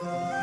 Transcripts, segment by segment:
Thank you.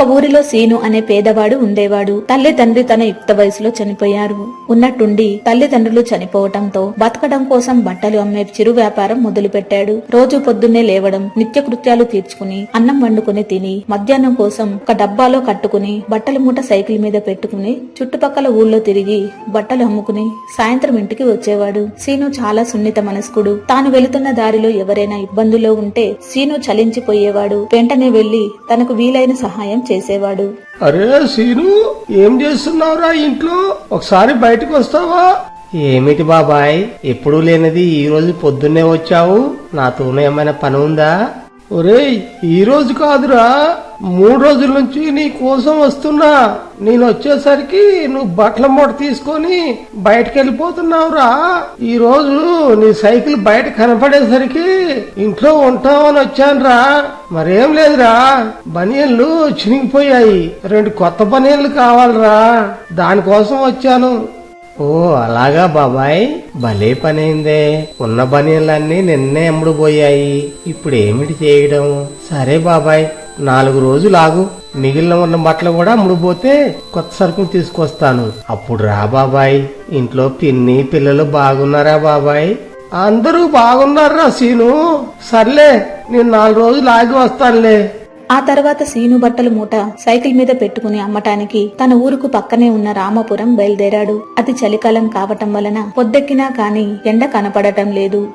ఒక ఊరిలో scene అనే పేదవాడు ఉండేవాడు. తల్లి తండ్రి తన యుక్త వయసులో చనిపోయారు. ఉన్నట్టుండి తల్లిదండ్రులు చనిపోవటంతో బతకడం కోసం బట్టలు అమ్మే చిరు వ్యాపారం మొదలుపెట్టాడు. రోజు పొద్దున్నే లేవడం నిత్యకృత్యాలు తీర్చుకుని అన్నం వండుకుని తిని మధ్యాహ్నం కోసం ఒక డబ్బాలో కట్టుకుని బట్టల మూట సైకిల్ మీద పెట్టుకుని చుట్టుపక్కల ఊళ్ళో తిరిగి బట్టలు అమ్ముకుని సాయంత్రం ఇంటికి వచ్చేవాడు. సీను చాలా సున్నిత మనస్కుడు. తాను వెళుతున్న దారిలో ఎవరైనా ఇబ్బందుల్లో ఉంటే సీను చలించిపోయేవాడు. వెంటనే వెళ్ళి తనకు వీలైన సహాయం చేసేవాడు. అరే సీను ఏం చేస్తున్నావురా ఇంట్లో? ఒకసారి బయటకు వస్తావా? ఏమిటి బాబాయ్ ఎప్పుడూ లేనిది ఈ రోజు పొద్దున్నే వచ్చావు. నాతోనే ఏమైనా పని ఉందా? ఒరేయ్ ఈ రోజు కాదురా. మూడు రోజుల నుంచి నీ కోసం వస్తున్నా. నేను వచ్చేసరికి నువ్వు బట్టల మూట తీసుకొని బయటకు వెళ్ళిపోతున్నావురా ఈ రోజు నీ సైకిల్ బయట కనపడేసరికి ఇంట్లో ఉంటావని వచ్చానురా. మరేం లేదురా. బనియన్లు చినిగిపోయాయి. రెండు కొత్త బనియన్లు కావాలరా. దానికోసం వచ్చాను. ఓ అలాగా బాబాయ్. భలే పనైందే. ఉన్న బనీలన్నీ నిన్నే అమ్ముడు పోయాయి ఇప్పుడు ఏమిటి చేయడం? సరే బాబాయ్ నాలుగు రోజులు ఆగు. మిగిలిన ఉన్న బట్టలు కూడా అమ్ముడుపోతే కొత్త సరుకులు తీసుకొస్తాను. అప్పుడు రా బాబాయ్. ఇంట్లో పిన్ని పిల్లలు బాగున్నారా బాబాయ్? అందరూ బాగున్నారా సీను? సర్లే నేను నాలుగు రోజులు ఆగి వస్తానులే. ఆ తర్వాత సీను బట్టల మూట సైకిల్ మీద పెట్టుకుని అమ్మటానికి తన ఊరుకు పక్కనే ఉన్న రామపురం బయలుదేరాడు. అది చలికాలం కావటం వలన పొద్దెక్కినా కాని ఎండ కనపడటం లేదు.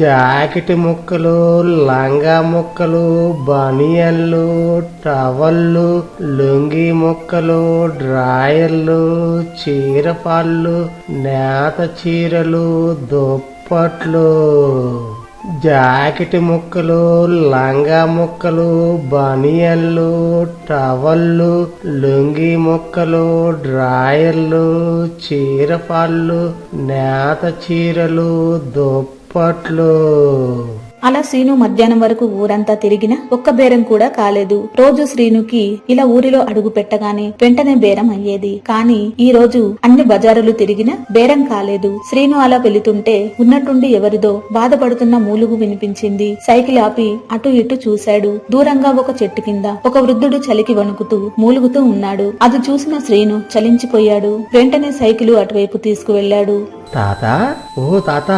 జాకెట్ ముక్కలు లంగా ముక్కలు బనియన్లు టవళ్ళు లుంగి ముక్కలు డ్రాయర్లు చీరపాళ్ళు నేత చీరలు దుప్పట్లు. జాకెట్ ముక్కలు లంగా ముక్కలు బనియన్లు టవళ్ళు లుంగి ముక్కలు డ్రాయర్లు చీరపాళ్ళు నేత చీరలు దుప్పట్లు. అలా శ్రీను మధ్యాహ్నం వరకు ఊరంతా తిరిగినా ఒక్క బేరం కూడా కాలేదు. రోజు శ్రీనుకి ఇలా ఊరిలో అడుగు పెట్టగానే వెంటనే బేరం అయ్యేది. కానీ ఈ రోజు అన్ని బజారులు తిరిగినా బేరం కాలేదు. శ్రీను అలా వెళుతుంటే ఉన్నట్టుండి ఎవరిదో బాధపడుతున్న మూలుగు వినిపించింది. సైకిల్ ఆపి అటు ఇటు చూశాడు. దూరంగా ఒక చెట్టు కింద ఒక వృద్ధుడు చలికి వణుకుతూ మూలుగుతూ ఉన్నాడు. అది చూసిన శ్రీను చలించిపోయాడు. వెంటనే సైకిలు అటువైపు తీసుకువెళ్ళాడు తాత? ఓ తాత.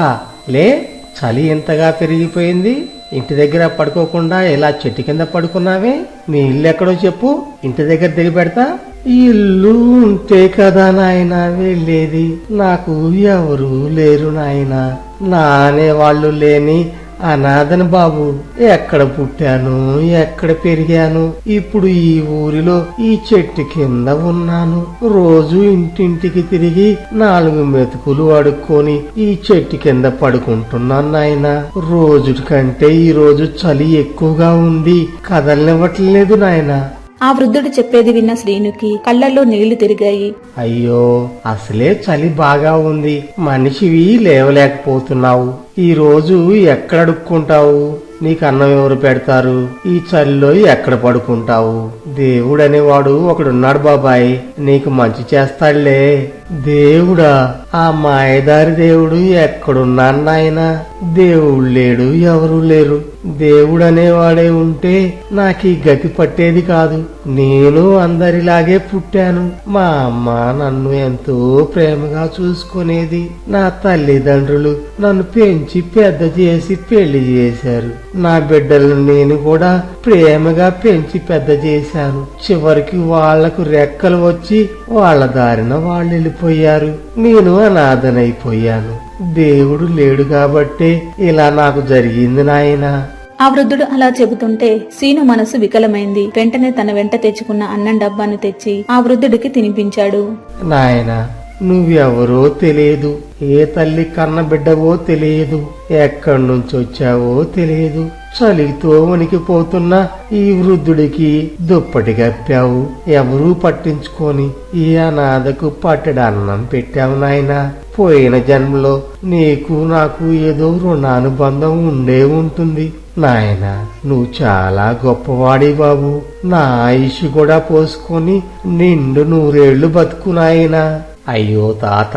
లే చలి ఎంతగా పెరిగిపోయింది? ఇంటి దగ్గర పడుకోకుండా ఇలా చెట్టు కింద పడుకున్నావే? మీ ఇల్లు ఎక్కడో చెప్పు. ఇంటి దగ్గర దిగి పెడతా ఇల్లు ఉంటే కదా నాయన వెళ్ళేది. నాకు ఎవరు లేరు నాయన. నా అనేవాళ్ళు లేని అనాథన బాబు ఎక్కడ పుట్టాను ఎక్కడ పెరిగాను? ఇప్పుడు ఈ ఊరిలో ఈ చెట్టు కింద ఉన్నాను. రోజు ఇంటింటికి తిరిగి నాలుగు మెతుకులు అడుక్కొని ఈ చెట్టు కింద పడుకుంటున్నాను నాయన. రోజు కంటే ఈ రోజు చలి ఎక్కువగా ఉంది. కదలనివ్వట్లేదు నాయనా. ఆ వృద్ధుడు చెప్పేది విన్న శ్రీనుకి కళ్ళల్లో నీళ్ళు తిరిగాయి. అయ్యో అసలే చలి బాగా ఉంది. మనిషివి లేవలేకపోతున్నావు. ఈ రోజు ఎక్కడ అడుక్కుంటావు? నీకు అన్నం ఎవరు పెడతారు? ఈ చలిలో ఎక్కడ పడుకుంటావు? దేవుడనేవాడు ఒకడున్నాడు బాబాయ్. నీకు మంచి చేస్తాడులే. దేవుడా ఆ మాయదారి దేవుడు ఎక్కడున్నాడు దేవుడు లేడు ఎవరూ లేరు. దేవుడనేవాడే ఉంటే నాకు ఈ గతి పట్టేది కాదు. నేను అందరిలాగే పుట్టాను. మా అమ్మ నన్ను ఎంతో ప్రేమగా చూసుకునేది. నా తల్లిదండ్రులు నన్ను పెంచి పెద్ద చేసి పెళ్ళి చేశారు. నా బిడ్డలను నేను కూడా ప్రేమగా పెంచి పెద్ద చేశాను. చివరికి వాళ్ళకు రెక్కలు వచ్చి వాళ్ళ దారిన వాళ్ళు వెళ్ళిపోయారు నేను అనాథనైపోయాను. దేవుడు లేడు కాబట్టే ఇలా నాకు జరిగింది నాయనా. ఆ వృద్ధుడు అలా చెబుతుంటే సీను మనసు వికలమైంది. వెంటనే తన వెంట తెచ్చుకున్న అన్నం డబ్బాను తెచ్చి ఆ వృద్ధుడికి తినిపించాడు. నాయనా నువ్వెవరో తెలియదు. ఏ తల్లి కన్న బిడ్డవో తెలియదు. ఎక్కడి నుంచి వచ్చావో తెలియదు. చలితో వణికిపోతున్న ఈ వృద్ధుడికి దుప్పటి కప్పావు. ఎవరూ పట్టించుకొని ఈ అనాథకు పట్టెడు అన్నం పెట్టావు నాయనా. పోయిన జన్మలో నీకు నాకు ఏదో రుణానుబంధం ఉండే ఉంటుంది. నాయనా నువ్వు చాలా గొప్పవాడి బాబు నా ఆయుష్ కూడా పోసుకొని నిండు నూరేళ్ళు బతుకు నాయనా. అయ్యో తాత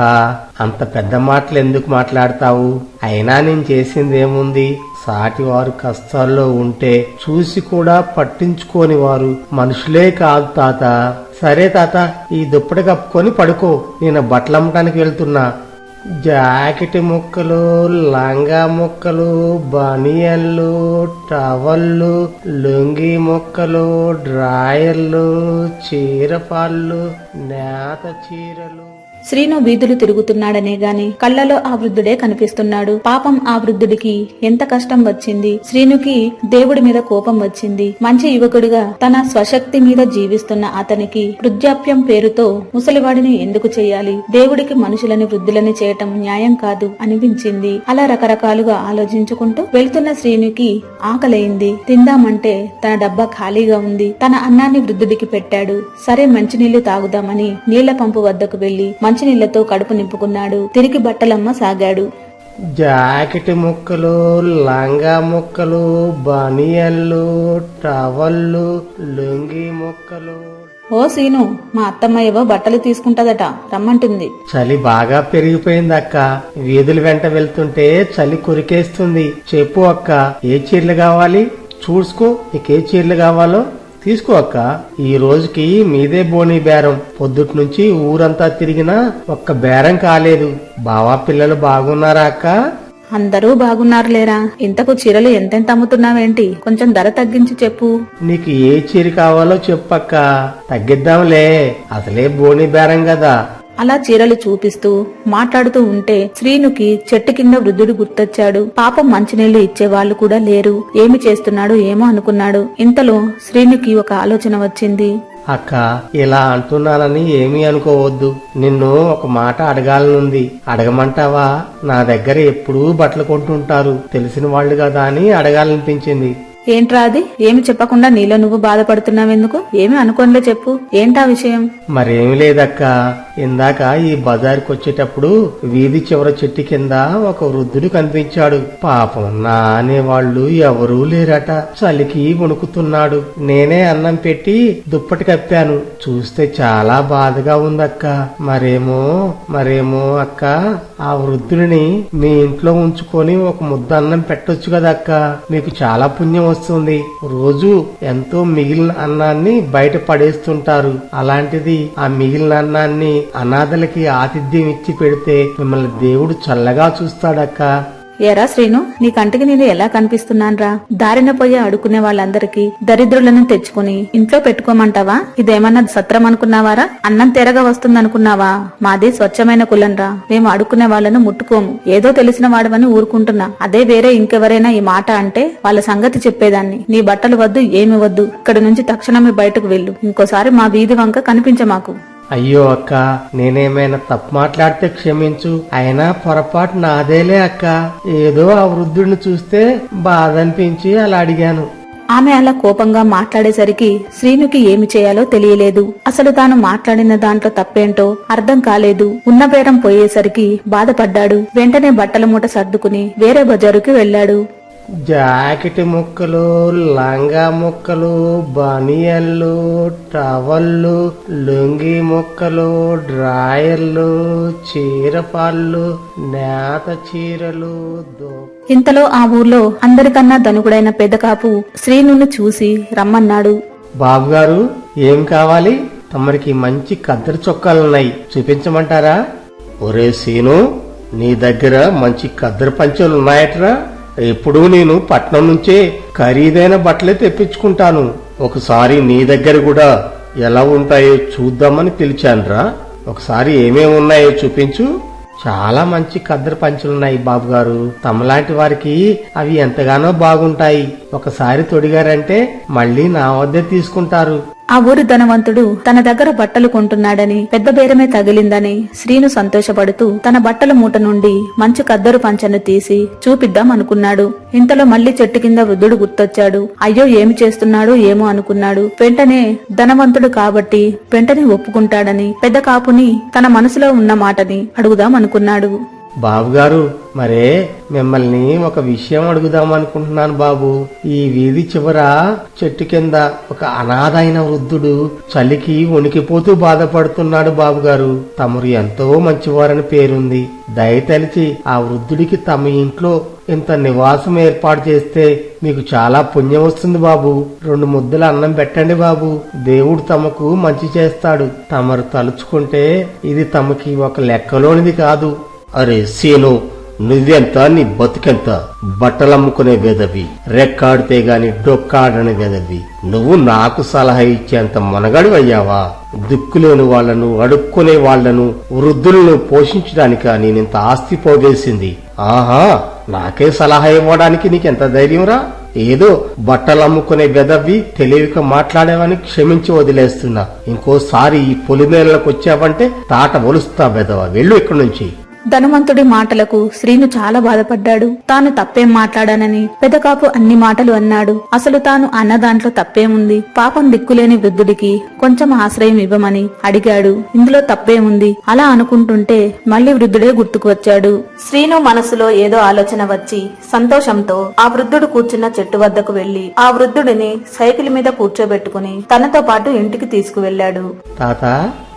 అంత పెద్ద మాటలు ఎందుకు మాట్లాడతావు? అయినా నేను చేసిందేముంది? సాటివారు కష్టాల్లో ఉంటే చూసి కూడా పట్టించుకోని వారు మనుషులే కాదు తాత. సరే తాత ఈ దుప్పటి కప్పుకొని పడుకో. నేను బట్టలమ్మటానికి వెళ్తున్నా. జాకెట్ ముక్కలు లంగా ముక్కలు బనియన్లు టవళ్ళు లుంగి ముక్కలు డ్రాయర్లు చీరపాళ్ళు నేత చీరలు. శ్రీను వీధులు తిరుగుతున్నాడనే గాని కళ్ళలో ఆ వృద్ధుడే కనిపిస్తున్నాడు. పాపం ఆ వృద్ధుడికి ఎంత కష్టం వచ్చింది. శ్రీనుకి దేవుడి మీద కోపం వచ్చింది. మంచి యువకుడిగా తన స్వశక్తి మీద జీవిస్తున్న అతనికి వృద్ధాప్యం పేరుతో ముసలివాడిని ఎందుకు చేయాలి? దేవుడికి మనుషులని వృద్ధులని చేయటం న్యాయం కాదు అనిపించింది. అలా రకరకాలుగా ఆలోచించుకుంటూ వెళ్తున్న శ్రీనుకి ఆకలైంది. తిందామంటే తన డబ్బా ఖాళీగా ఉంది. తన అన్నాన్ని వృద్ధుడికి పెట్టాడు. సరే మంచినీళ్ళు తాగుదామని నీళ్ళ పంపు వద్దకు వెళ్ళి మంచినీళ్ళతో కడుపు నింపుకున్నాడు. తిరిగి బట్టలమ్మ సాగాడు. జాకెట్ ముక్కలు లంగా ముక్కలు బనియన్లు టవళ్ళు లుంగి ముక్కలు. ఓ సీను మా అత్తమ్మ ఏవో బట్టలు తీసుకుంటదట రమ్మంటుంది. చలి బాగా పెరిగిపోయింది అక్క వీధుల వెంట వెళ్తుంటే చలి కొరికేస్తుంది. చెప్పు అక్క ఏ చీరలు కావాలి? చూసుకో నీకు ఏ చీరలు కావాలో? తీసుకో అక్క. ఈ రోజుకి మీదే బోని బేరం. పొద్దుటి నుంచి ఊరంతా తిరిగినా ఒక్క బేరం కాలేదు. బావా పిల్లలు బాగున్నారా అక్క? అందరూ బాగున్నారు లేరా ఇంతకు చీరలు ఎంతెంత అమ్ముతున్నావేంటి? కొంచెం ధర తగ్గించి చెప్పు. నీకు ఏ చీర కావాలో చెప్పక్క. తగ్గిద్దాంలే. అసలే బోని బేరం కదా. అలా చీరలు చూపిస్తూ మాట్లాడుతూ ఉంటే శ్రీనుకి చెట్టు కింద వృద్ధుడు గుర్తొచ్చాడు. పాపం మంచినీళ్ళు ఇచ్చేవాళ్ళు కూడా లేరు. ఏమి చేస్తున్నాడు ఏమో అనుకున్నాడు. ఇంతలో శ్రీనుకి ఒక ఆలోచన వచ్చింది. అక్క ఇలా అంటున్నానని ఏమీ అనుకోవద్దు. నిన్ను ఒక మాట అడగాలనుంది. అడగమంటావా? నా దగ్గర ఎప్పుడూ బట్టలు కొంటుంటారు. తెలిసిన వాళ్ళు కదా అని అడగాలనిపించింది. ఏంట్రా అది? ఏమి చెప్పకుండా నీలో నువ్వు బాధపడుతున్నావెందుకు? ఏమి అనుకోనిలే చెప్పు. ఏంటా విషయం? మరేమి లేదక్క. ఇందాక ఈ బజార్కి వచ్చేటప్పుడు వీధి చివర చెట్టు కింద ఒక వృద్ధుడు కనిపించాడు. పాపం నా అనేవాళ్ళు ఎవరూ లేరట. చలికి వణుకుతున్నాడు. నేనే అన్నం పెట్టి దుప్పటి కప్పాను. చూస్తే చాలా బాధగా ఉందక్క. మరేమో మరేమో అక్క. ఆ వృద్ధుడిని మీ ఇంట్లో ఉంచుకొని ఒక ముద్ద అన్నం పెట్టొచ్చు కదక్క. మీకు చాలా పుణ్యం వస్తుంది. రోజు ఎంతో మిగిలిన అన్నాన్ని బయట పడేస్తుంటారు. అలాంటిది ఆ మిగిలిన అన్నాన్ని అనాథలకి ఆతిథ్యం ఇచ్చి పెడితే మిమ్మల్ని దేవుడు చల్లగా చూస్తాడక్క. ఏరా శ్రీను నీ కంటికి నేను ఎలా కనిపిస్తున్నాన్రా? దారిన పోయి అడుకునే వాళ్ళందరికీ దరిద్రులను తెచ్చుకుని ఇంట్లో పెట్టుకోమంటావా? ఇదేమన్నా సత్రం అనుకున్నావారా? అన్నం తెరగా వస్తుందనుకున్నావా? మాది స్వచ్ఛమైన కులంరా. మేము అడుక్కునే వాళ్ళను ముట్టుకోము. ఏదో తెలిసిన వాడవని ఊరుకుంటున్నా. అదే వేరే ఇంకెవరైనా ఈ మాట అంటే వాళ్ళ సంగతి చెప్పేదాన్ని. నీ బట్టలు వద్దు ఏమి వద్దు. ఇక్కడి నుంచి తక్షణమే బయటకు వెళ్ళు. ఇంకోసారి మా వీధి వంక కనిపించ మాకు అయ్యో అక్క నేనేమైనా తప్పు మాట్లాడితే క్షమించు. అయినా పొరపాటు నాదేలే అక్క. ఏదో ఆ వృద్ధుడిని చూస్తే బాధ అనిపించి అలా అడిగాను. ఆమె అలా కోపంగా మాట్లాడేసరికి శ్రీనుకి ఏమి చేయాలో తెలియలేదు. అసలు తాను మాట్లాడిన దాంట్లో తప్పేంటో అర్థం కాలేదు. ఉన్న బేరం పోయేసరికి బాధపడ్డాడు. వెంటనే బట్టల మూట సర్దుకుని వేరే బజారుకి వెళ్ళాడు. జాకెట్ ముక్కలు లంగా ముక్కలు బనియన్లు టవళ్ళు లుంగి ముక్కలు డ్రాయర్లు చీరపాళ్ళు నేత చీరలు ఇంతలో ఆ ఊర్లో అందరికన్నా ధనుకుడైన పెదకాపు శ్రీనుని చూసి రమ్మన్నాడు. బాబుగారు ఏం కావాలి? తమరికి మంచి కద్దరి చొక్కాలున్నాయి. చూపించమంటారా? ఒరే సీను నీ దగ్గర మంచి కద్దరి పంచెలు ఉన్నాయట్రా ఎప్పుడూ నేను పట్నం నుంచే ఖరీదైన బట్టలే తెప్పించుకుంటాను. ఒకసారి నీ దగ్గర కూడా ఎలా ఉంటాయో చూద్దామని పిలిచానురా. ఒకసారి ఏమేమి ఉన్నాయో చూపించు. చాలా మంచి కద్దరు పంచులున్నాయి బాబు గారు తమలాంటి వారికి అవి ఎంతగానో బాగుంటాయి. ఒకసారి తొడిగారంటే మళ్ళీ నా వద్దే తీసుకుంటారు. ఆ ఊరి ధనవంతుడు తన దగ్గర బట్టలు కొంటున్నాడని పెద్ద బేరమే తగిలిందని శ్రీను సంతోషపడుతూ తన బట్టల మూట నుండి మంచు కద్దరు పంచను తీసి చూపిద్దాం అనుకున్నాడు. ఇంతలో మళ్ళీ చెట్టు కింద వృద్ధుడు గుర్తొచ్చాడు. అయ్యో ఏమి చేస్తున్నాడో ఏమో అనుకున్నాడు. వెంటనే ధనవంతుడు కాబట్టి వెంటనే ఒప్పుకుంటాడని పెద్ద కాపుని తన మనసులో ఉన్న మాటని అడుగుదాం అనుకున్నాడు. బాబుగారు మరే మిమ్మల్ని ఒక విషయం అడుగుదామనుకుంటున్నాను బాబు. ఈ వీధి చివర చెట్టు కింద ఒక అనాథ అయిన వృద్ధుడు చలికి వణికిపోతూ బాధపడుతున్నాడు బాబుగారు. తమరు ఎంతో మంచివారని పేరుంది. దయతలిచి ఆ వృద్ధుడికి తమ ఇంట్లో ఇంత నివాసం ఏర్పాటు చేస్తే మీకు చాలా పుణ్యం వస్తుంది బాబు. రెండు ముద్దల అన్నం పెట్టండి బాబు. దేవుడు తమకు మంచి చేస్తాడు. తమరు తలుచుకుంటే ఇది తమకి ఒక లెక్కలోనిది కాదు. అరే సీను నువ్వెంత నీ బతుకెంత బట్టలమ్ముకునే వెదవి రెక్కాడితే గాని డొక్కాడని వెదవి. నువ్వు నాకు సలహా ఇచ్చేంత మనగడు అయ్యావా? దిక్కులేని వాళ్ళను అడుక్కునే వాళ్ళను వృద్ధులను పోషించడానిక నేనింత ఆస్తి పోగేసింది? ఆహా నాకే సలహా ఇవ్వడానికి నీకెంత ధైర్యంరా? ఏదో బట్టలమ్ముకునే వెదవి తెలివిగా మాట్లాడేవని క్షమించి వదిలేస్తున్నా. ఇంకోసారి ఈ పొలిమేరలకు వచ్చావంటే తాట ఒలుస్తా వెదవ? వెళ్ళు ఇక్కడి నుంచి. ధనవంతుడి మాటలకు శ్రీను చాలా బాధపడ్డాడు. తాను తప్పేం మాట్లాడానని పెదకాపు అన్ని మాటలు అన్నాడు. అసలు తాను అన్న దాంట్లో తప్పేముంది? పాపం దిక్కులేని వృద్ధుడికి కొంచెం ఆశ్రయం ఇవ్వమని అడిగాడు. ఇందులో తప్పేముంది? అలా అనుకుంటుంటే మళ్ళీ వృద్ధుడే గుర్తుకు వచ్చాడు. శ్రీను మనసులో ఏదో ఆలోచన వచ్చి సంతోషంతో ఆ వృద్ధుడు కూర్చున్న చెట్టు వద్దకు వెళ్ళి ఆ వృద్ధుడిని సైకిల్ మీద కూర్చోబెట్టుకుని తనతో పాటు ఇంటికి తీసుకువెళ్ళాడు తాత?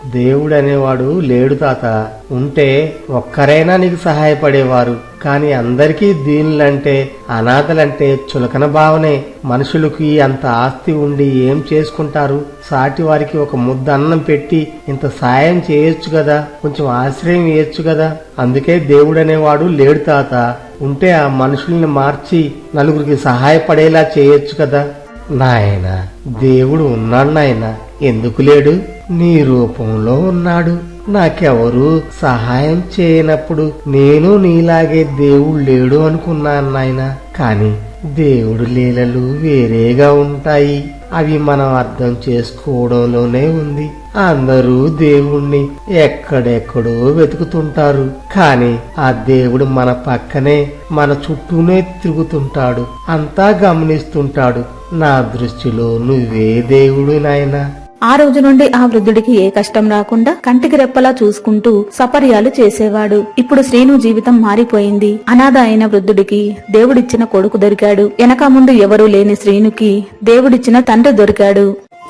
దేవుడు అనేవాడు లేడు తాత. ఉంటే ఒక్కరైనా నీకు సహాయపడేవారు. కాని అందరికీ దీనులంటే అనాథలంటే చులకన భావనే. మనుషులకి అంత ఆస్తి ఉండి ఏం చేసుకుంటారు? సాటి వారికి ఒక ముద్ద అన్నం పెట్టి ఇంత సాయం చేయొచ్చు కదా కొంచెం ఆశ్రయం ఇయ్యొచ్చు కదా అందుకే దేవుడు అనేవాడు లేడు తాత. ఉంటే ఆ మనుషుల్ని మార్చి నలుగురికి సహాయపడేలా చేయొచ్చు కదా? నాయన దేవుడు ఉన్నాడు నాయన. ఎందుకు లేడు? నీ రూపంలో ఉన్నాడు. నాకెవరు సహాయం చేయనప్పుడు నేను నీలాగే దేవుడు లేడు అనుకున్నాను నాయన. కాని దేవుడు లీలలు వేరేగా ఉంటాయి. అవి మనం అర్థం చేసుకోవడంలోనే ఉంది. అందరూ దేవుణ్ణి ఎక్కడెక్కడో వెతుకుతుంటారు. కాని ఆ దేవుడు మన పక్కనే మన చుట్టూనే తిరుగుతుంటాడు. అంతా గమనిస్తుంటాడు. నా దృష్టిలో నువ్వే దేవుడు నాయనా. ఆ రోజు నుండి ఆ వృద్ధుడికి ఏ కష్టం రాకుండా కంటికి రెప్పలా చూసుకుంటూ సపర్యాలు చేసేవాడు. ఇప్పుడు శ్రీను జీవితం మారిపోయింది. అనాథ అయిన వృద్ధుడికి దేవుడిచ్చిన కొడుకు దొరికాడు. వెనక ముందు ఎవరూ లేని శ్రీనుకి దేవుడిచ్చిన తండ్రి దొరికాడు.